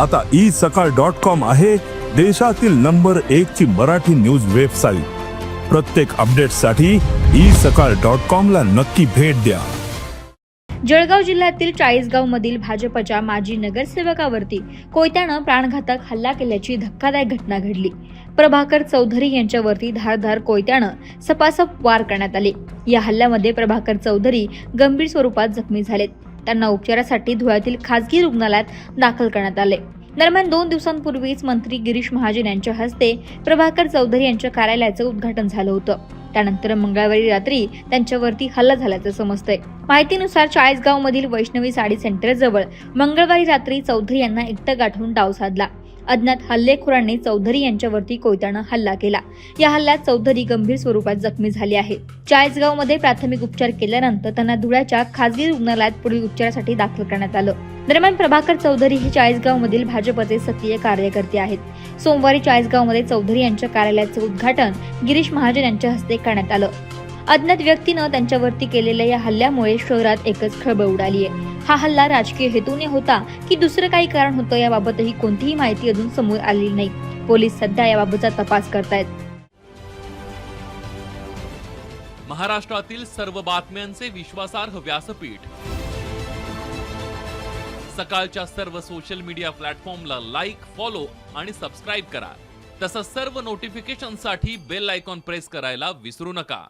आता ई सकाळ dot com आहे देशातील नंबर एक ची मराठी न्यूज वेबसाईट. प्रत्येक अपडेटसाठी ई सकाळ डॉट कॉम ला नक्की भेट द्या. जळगाव जिल्ह्यातील चाळीसगाव मधील भाजपच्या माजी नगरसेवकावरती कोयत्यानं प्राणघातक हल्ला केल्याची धक्कादायक घटना घडली. प्रभाकर चौधरी यांच्यावरती धारधार कोयत्यानं सपासप वार करण्यात आले. या हल्ल्यामध्ये प्रभाकर चौधरी गंभीर स्वरूपात जखमी झालेत. त्यांना उपचारासाठी धुळ्यातील खासगी रुग्णालयात दाखल करण्यात आले. दरम्यान दोन दिवसांपूर्वीच मंत्री गिरीश महाजन यांच्या हस्ते प्रभाकर चौधरी यांच्या कार्यालयाचं उद्घाटन झालं होतं. त्यानंतर मंगळवारी रात्री त्यांच्यावरती हल्ला झाल्याचं समजतंय. माहितीनुसार चाळीसगाव मधील वैष्णवी साडी सेंटर जवळ मंगळवारी रात्री चौधरी यांना एकटं गाठून डाव साधला. अज्ञात हल्लेखोरांनी चौधरी यांच्यावरती कोयत्यानं हल्ला केला. या हल्ल्यात चौधरी गंभीर स्वरूपात जखमी झाले आहे. चाळीसगावमध्ये प्राथमिक उपचार केल्यानंतर त्यांना धुळ्याच्या खासगी रुग्णालयात पुढील उपचारासाठी दाखल करण्यात आलं. दरम्यान प्रभाकर चौधरी हे चाळीसगाव मधील भाजपचे सक्रिय कार्यकर्ते आहेत. सोमवारी चाळीसगावमध्ये चौधरी यांच्या कार्यालयाचं उद्घाटन गिरीश महाजन यांच्या हस्ते करण्यात आलं. अज्ञात व्यक्तीनं त्यांच्यावरती केलेल्या या हल्ल्यामुळे शहरात एकच खळबळ उडाली आहे हा हल्ला राजकीय हेतूने होता की दुसरं काही कारण होतं याबाबतही कोणतीही माहिती अजून समोर आलेली नाही. पोलीस सध्या याबाबतचा तपास करतायत. महाराष्ट्रातील सर्व बातम्यांचे विश्वासार्ह व्यासपीठ. सकाळच्या सर्व सोशल मीडिया प्लॅटफॉर्मला लाईक फॉलो आणि सबस्क्राईब करा. तसंच सर्व नोटिफिकेशनसाठी बेल आयकॉन प्रेस करायला विसरू नका.